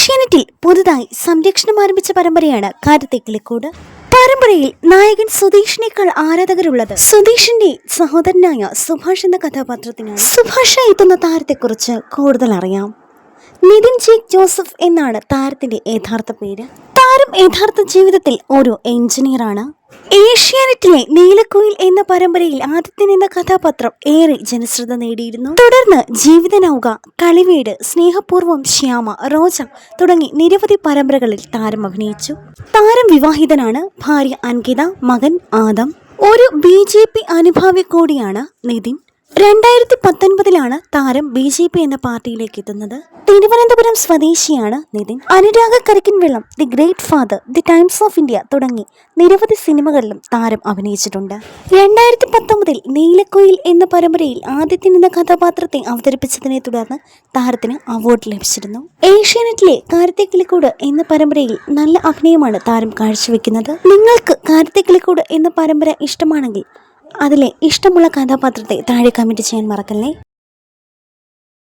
ഏഷ്യാനെറ്റിൽ പുതുതായി സംരക്ഷണം ആരംഭിച്ച പരമ്പരയാണ് കാരത്തെ കിളിക്കൂട് പരമ്പരയിൽ നായകൻ സുധീഷിനേക്കാൾ ആരാധകരുള്ളത് സുധീഷിന്റെ സഹോദരനായ സുഭാഷ് എന്ന കഥാപാത്രത്തിനാണ്. സുഭാഷ എത്തുന്ന താരത്തെക്കുറിച്ച് കൂടുതൽ അറിയാം നിതിൻ ജേക്ക് ജോസഫ് എന്നാണ് താരത്തിന്റെ യഥാർത്ഥ പേര്. താരം യഥാർത്ഥ ജീവിതത്തിൽ ഒരു എഞ്ചിനീയറാണ്. ഏഷ്യാനെറ്റിലെ നീലക്കുയിൽ എന്ന പരമ്പരയിൽ ആദിത്യൻ എന്ന കഥാപാത്രം ഏറെ ജനശ്രദ്ധ നേടിയിരുന്നു. തുടർന്ന് ജീവിതനൗക കളിവീട് സ്നേഹപൂർവം ശ്യാമ റോജ തുടങ്ങി നിരവധി പരമ്പരകളിൽ താരം അഭിനയിച്ചു. താരം വിവാഹിതനാണ് ഭാര്യ അൻകിത മകൻ ആദം. ഒരു ബി ജെ പി അനുഭാവി കൂടിയാണ് നിതിൻ. രണ്ടായിരത്തി പത്തൊൻപതിലാണ് താരം ബി ജെ പി എന്ന പാർട്ടിയിലേക്ക് എത്തുന്നത്. തിരുവനന്തപുരം സ്വദേശിയാണ് Nithin. Anuraga Karikkin Vellam the great father the times of India തുടങ്ങി നിരവധി സിനിമകളിലും താരം അഭിനയിച്ചിട്ടുണ്ട്. രണ്ടായിരത്തി പത്തൊമ്പതിൽ നീലക്കോയിൽ എന്ന പരമ്പരയിൽ ആദ്യത്തെ എന്ന കഥാപാത്രത്തെ അവതരിപ്പിച്ചതിനെ തുടർന്ന് താരത്തിന് അവാർഡ് ലഭിച്ചിരുന്നു. ഏഷ്യാനെറ്റിലെ കാരത്തെ കിളിക്കൂട് എന്ന പരമ്പരയിൽ നല്ല അഭിനയമാണ് താരം കാഴ്ചവെക്കുന്നത്. നിങ്ങൾക്ക് കാരത്തെ കിളിക്കൂട് എന്ന പരമ്പര ഇഷ്ടമാണെങ്കിൽ അതിലെ ഇഷ്ടമുള്ള കഥാപാത്രത്തെ താഴെ കമന്റ് ചെയ്യാൻ മറക്കല്ലേ?